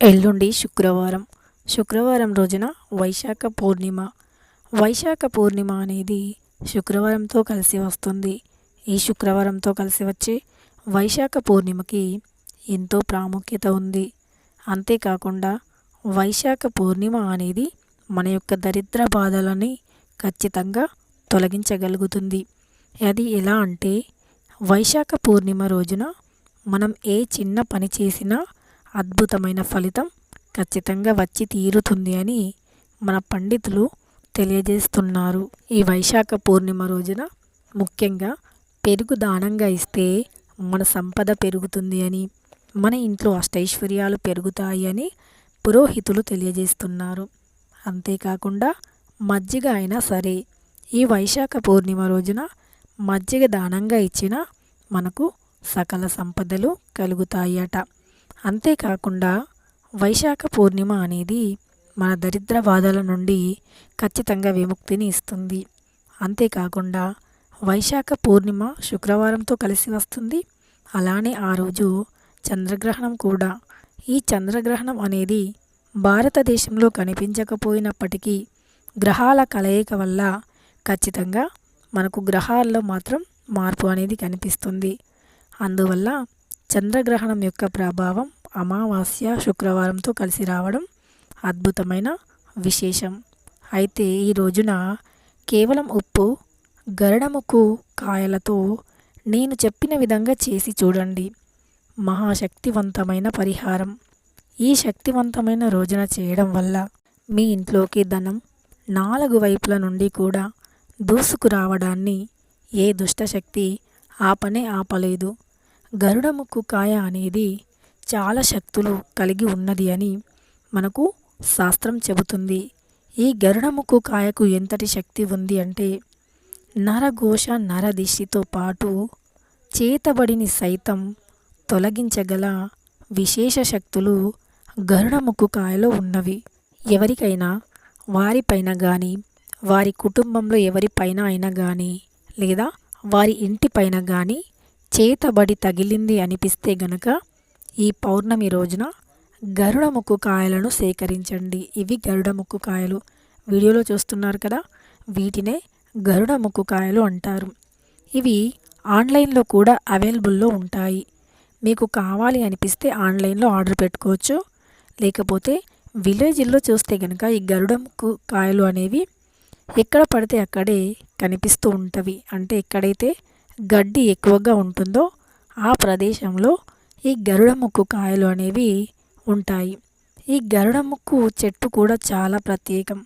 ఎల్లుండి శుక్రవారం. శుక్రవారం రోజున వైశాఖ పూర్ణిమ. వైశాఖ పూర్ణిమ అనేది శుక్రవారంతో కలిసి వస్తుంది. ఈ శుక్రవారంతో కలిసి వచ్చే వైశాఖ పూర్ణిమకి ఎంతో ప్రాముఖ్యత ఉంది. అంతేకాకుండా వైశాఖ పూర్ణిమ అనేది మన యొక్క దరిద్ర బాధలని ఖచ్చితంగా తొలగించగలుగుతుంది. అది ఎలా అంటే వైశాఖ పూర్ణిమ రోజున మనం ఏ చిన్న పని చేసినా అద్భుతమైన ఫలితం ఖచ్చితంగా వచ్చి తీరుతుంది అని మన పండితులు తెలియజేస్తున్నారు. ఈ వైశాఖ పూర్ణిమ రోజున ముఖ్యంగా పెరుగు దానంగా ఇస్తే మన సంపద పెరుగుతుంది అని మన ఇంట్లో అష్టైశ్వర్యాలు పెరుగుతాయి అని పురోహితులు తెలియజేస్తున్నారు. అంతేకాకుండా మజ్జిగ అయినా సరే ఈ వైశాఖ పూర్ణిమ రోజున మజ్జిగ దానంగా ఇచ్చిన మనకు సకల సంపదలు కలుగుతాయట. అంతేకాకుండా వైశాఖ పూర్ణిమ అనేది మన దరిద్ర బాధల నుండి ఖచ్చితంగా విముక్తిని ఇస్తుంది. అంతేకాకుండా వైశాఖ పూర్ణిమ శుక్రవారంతో కలిసి వస్తుంది. అలానే ఆ రోజు చంద్రగ్రహణం కూడా. ఈ చంద్రగ్రహణం అనేది భారతదేశంలో కనిపించకపోయినప్పటికీ గ్రహాల కలయిక వల్ల ఖచ్చితంగా మనకు గ్రహాల్లో మాత్రం మార్పు అనేది కనిపిస్తుంది. అందువల్ల చంద్రగ్రహణం యొక్క ప్రభావం అమావాస్య శుక్రవారంతో కలిసి రావడం అద్భుతమైన విశేషం. అయితే ఈ రోజున కేవలం ఉప్పు గరడముకు కాయలతో నేను చెప్పిన విధంగా చేసి చూడండి. మహాశక్తివంతమైన పరిహారం. ఈ శక్తివంతమైన రోజున చేయడం వల్ల మీ ఇంట్లోకి ధనం నాలుగు వైపుల నుండి కూడా దూసుకురావడాన్ని ఏ దుష్టశక్తి ఆపనే ఆపలేదు. గరుడముక్కు కాయ అనేది చాలా శక్తులు కలిగి ఉన్నది అని మనకు శాస్త్రం చెబుతుంది. ఈ గరుడముక్కు కాయకు ఎంతటి శక్తి ఉంది అంటే నరఘోష నరదిష్టితో పాటు చేతబడిని సైతం తొలగించగల విశేష శక్తులు గరుడముక్కు కాయలో ఉన్నవి. ఎవరికైనా వారిపైన కానీ వారి కుటుంబంలో ఎవరిపైన అయినా కానీ లేదా వారి ఇంటిపైన కానీ చేతబడి తగిలింది అనిపిస్తే గనక ఈ పౌర్ణమి రోజున గరుడ ముక్కు కాయలను సేకరించండి. ఇవి గరుడ ముక్కు కాయలు. వీడియోలో చూస్తున్నారు కదా వీటినే గరుడ ముక్కు కాయలు అంటారు. ఇవి ఆన్లైన్లో కూడా అవైలబుల్లో ఉంటాయి. మీకు కావాలి అనిపిస్తే ఆన్లైన్లో ఆర్డర్ పెట్టుకోవచ్చు. లేకపోతే విలేజ్లో చూస్తే కనుక ఈ గరుడ ముక్కు కాయలు అనేవి ఎక్కడ పడితే అక్కడే కనిపిస్తూ ఉంటవి. అంటే ఎక్కడైతే గడ్డి ఎక్కువగా ఉంటుందో ఆ ప్రదేశంలో ఈ గరుడ ముక్కు కాయలు అనేవి ఉంటాయి. ఈ గరుడ ముక్కు చెట్టు కూడా చాలా ప్రత్యేకం.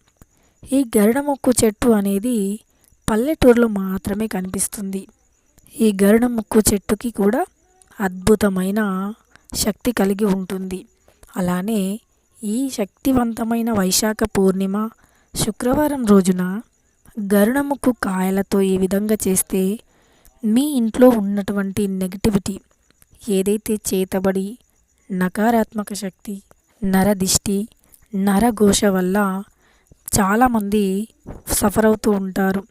ఈ గరుడ ముక్కు చెట్టు అనేది పల్లెటూరులో మాత్రమే కనిపిస్తుంది. ఈ గరుడ ముక్కు చెట్టుకి కూడా అద్భుతమైన శక్తి కలిగి ఉంటుంది. అలానే ఈ శక్తివంతమైన వైశాఖ పూర్ణిమ శుక్రవారం రోజున గరుడముక్కు కాయలతో ఈ విధంగా చేస్తే మీ ఇంట్లో ఉన్నటువంటి నెగిటివిటీ ఏదైతే చేతబడి నకారాత్మక శక్తి నరదిష్టి నరఘోష వల్ల చాలామంది సఫర్ అవుతూ ఉంటారు.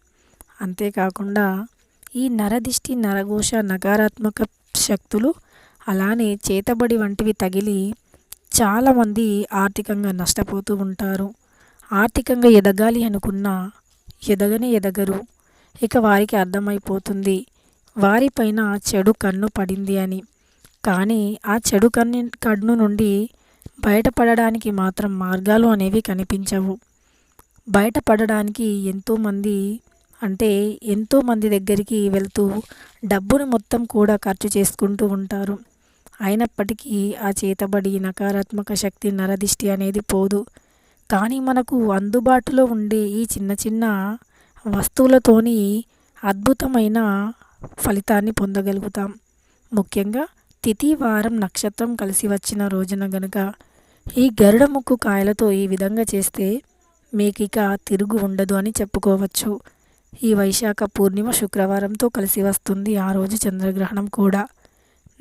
అంతేకాకుండా ఈ నరదిష్టి నరఘోష నకారాత్మక శక్తులు అలానే చేతబడి వంటివి తగిలి చాలామంది ఆర్థికంగా నష్టపోతూ ఉంటారు. ఆర్థికంగా ఎదగాలి అనుకున్నా ఎదగని ఎదగరు. ఇక వారికి అర్థమైపోతుంది. వారిపైన చెడు కన్ను పడింది అని. కానీ ఆ చెడు కన్ను కన్ను నుండి బయటపడడానికి మాత్రం మార్గాలు అనేవి కనిపించవు. బయటపడడానికి ఎంతోమంది అంటే ఎంతోమంది దగ్గరికి వెళ్తూ డబ్బును మొత్తం కూడా ఖర్చు చేసుకుంటూ ఉంటారు. అయినప్పటికీ ఆ చేతబడి నకారాత్మక శక్తి నరదిష్టి అనేది పోదు. కానీ మనకు అందుబాటులో ఉండే ఈ చిన్న చిన్న వస్తువులతోని అద్భుతమైన ఫలితాన్ని పొందగలుగుతాం. ముఖ్యంగా తిథి వారం నక్షత్రం కలిసి వచ్చిన రోజున గనుక ఈ గరుడ ముక్కు కాయలతో ఈ విధంగా చేస్తే మీకు ఇక తిరుగు ఉండదు అని చెప్పుకోవచ్చు. ఈ వైశాఖ పూర్ణిమ శుక్రవారంతో కలిసి వస్తుంది ఆ రోజు చంద్రగ్రహణం కూడా.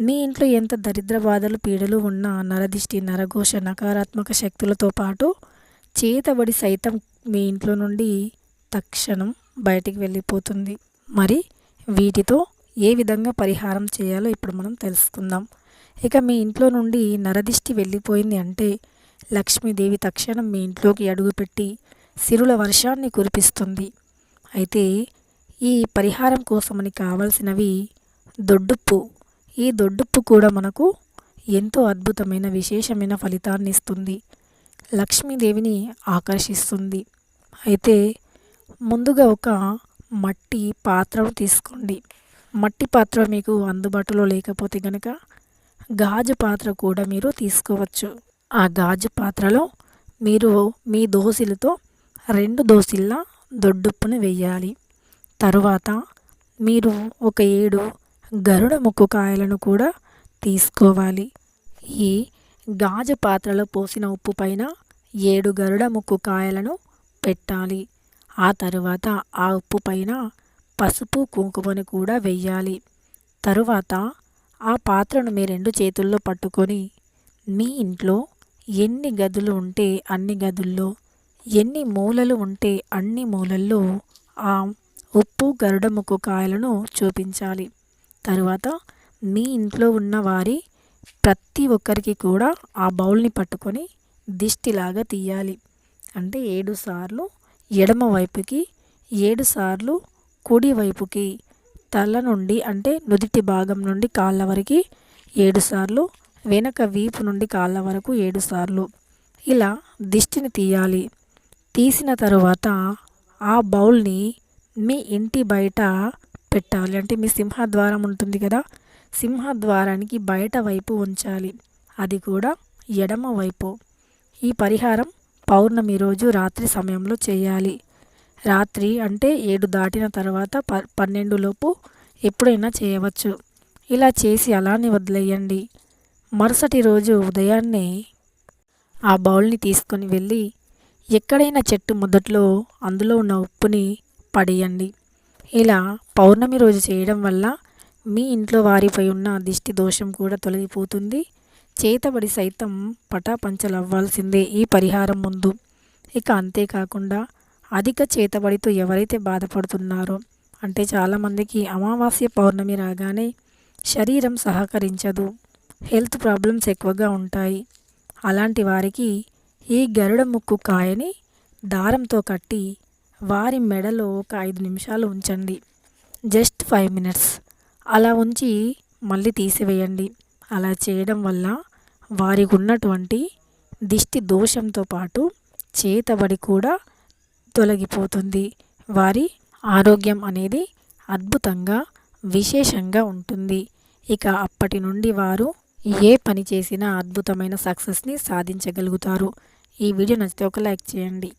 మీ ఇంట్లో ఎంత దరిద్ర బాధలు పీడలు ఉన్నా నరదిష్టి నరఘోష నకారాత్మక శక్తులతో పాటు చేతబడి సైతం మీ ఇంట్లో నుండి తక్షణం బయటికి వెళ్ళిపోతుంది. మరి వీటితో ఏ విధంగా పరిహారం చేయాలో ఇప్పుడు మనం తెలుసుకుందాం. ఇక మీ ఇంట్లో నుండి నరదిష్టి వెళ్ళిపోయింది అంటే లక్ష్మీదేవి తక్షణం మీ ఇంట్లోకి అడుగుపెట్టి సిరుల వర్షాన్ని కురిపిస్తుంది. అయితే ఈ పరిహారం కోసమని కావలసినవి దొడ్డుప్పు. ఈ దొడ్డుప్పు కూడా మనకు ఎంతో అద్భుతమైన విశేషమైన ఫలితాన్ని ఇస్తుంది. లక్ష్మీదేవిని ఆకర్షిస్తుంది. అయితే ముందుగా ఒక మట్టి పాత్రను తీసుకోండి. మట్టి పాత్ర మీకు అందుబాటులో లేకపోతే కనుక గాజు పాత్ర కూడా మీరు తీసుకోవచ్చు. ఆ గాజు పాత్రలో మీరు మీ దోశలతో రెండు దోశల దొడ్డుప్పును వెయ్యాలి తరువాత మీరు ఒక ఏడు గరుడ ముక్కు కాయలను కూడా తీసుకోవాలి. ఈ గాజు పాత్రలో పోసిన ఉప్పు పైన ఏడు గరుడ ముక్కు కాయలను పెట్టాలి. ఆ తరువాత ఆ ఉప్పు పైన పసుపు కుంకుమని కూడా వెయ్యాలి. తరువాత ఆ పాత్రను మీ రెండు చేతుల్లో పట్టుకొని మీ ఇంట్లో ఎన్ని గదులు ఉంటే అన్ని గదుల్లో ఎన్ని మూలలు ఉంటే అన్ని మూలల్లో ఆ ఉప్పు గరుడముక్కు కాయలను చూపించాలి. తరువాత మీ ఇంట్లో ఉన్న వారి ప్రతి ఒక్కరికి కూడా ఆ బౌల్ని పట్టుకొని దిష్టిలాగా తీయాలి. అంటే ఏడు సార్లు ఎడమ వైపుకి ఏడు సార్లు కుడి వైపుకి తల నుండి అంటే నుదిటి భాగం నుండి కాళ్ళ వరకు ఏడుసార్లు వెనక వీపు నుండి కాళ్ళ వరకు ఏడుసార్లు ఇలా దిష్టిని తీయాలి. తీసిన తరువాత ఆ బౌల్ని మీ ఇంటి బయట పెట్టాలి. అంటే మీ సింహద్వారం ఉంటుంది కదా సింహద్వారానికి బయట వైపు ఉంచాలి. అది కూడా ఎడమ వైపు. ఈ పరిహారం పౌర్ణమి రోజు రాత్రి సమయంలో చేయాలి. రాత్రి అంటే ఏడు దాటిన తర్వాత ప పన్నెండులోపు ఎప్పుడైనా చేయవచ్చు. ఇలా చేసి అలానే వదిలేయండి. మరుసటి రోజు ఉదయాన్నే ఆ బౌల్ని తీసుకొని వెళ్ళి ఎక్కడైనా చెట్టు మొదట్లో అందులో ఉన్న ఉప్పుని పడేయండి. ఇలా పౌర్ణమి రోజు చేయడం వల్ల మీ ఇంట్లో వారిపై ఉన్న దిష్టి దోషం కూడా తొలగిపోతుంది. చేతబడి సైతం పటాపంచలవ్వాల్సిందే ఈ పరిహారం ముందు. ఇక అంతేకాకుండా అధిక చేతబడితో ఎవరైతే బాధపడుతున్నారో అంటే చాలామందికి అమావాస్య పౌర్ణమి రాగానే శరీరం సహకరించదు హెల్త్ ప్రాబ్లమ్స్ ఎక్కువగా ఉంటాయి. అలాంటి వారికి ఈ గరుడ ముక్కు కాయని దారంతో కట్టి వారి మెడలో ఒక ఐదు నిమిషాలు ఉంచండి. Just five minutes. అలా ఉంచి మళ్ళీ తీసివేయండి. అలా చేయడం వల్ల వారికి ఉన్నటువంటి దిష్టి దోషంతో పాటు చేతబడి కూడా తొలగిపోతుంది. వారి ఆరోగ్యం అనేది అద్భుతంగా విశేషంగా ఉంటుంది. ఇక అప్పటి నుండి వారు ఏ పని చేసినా అద్భుతమైన సక్సెస్ని సాధించగలుగుతారు. ఈ వీడియో నచ్చితే ఒక లైక్ చేయండి.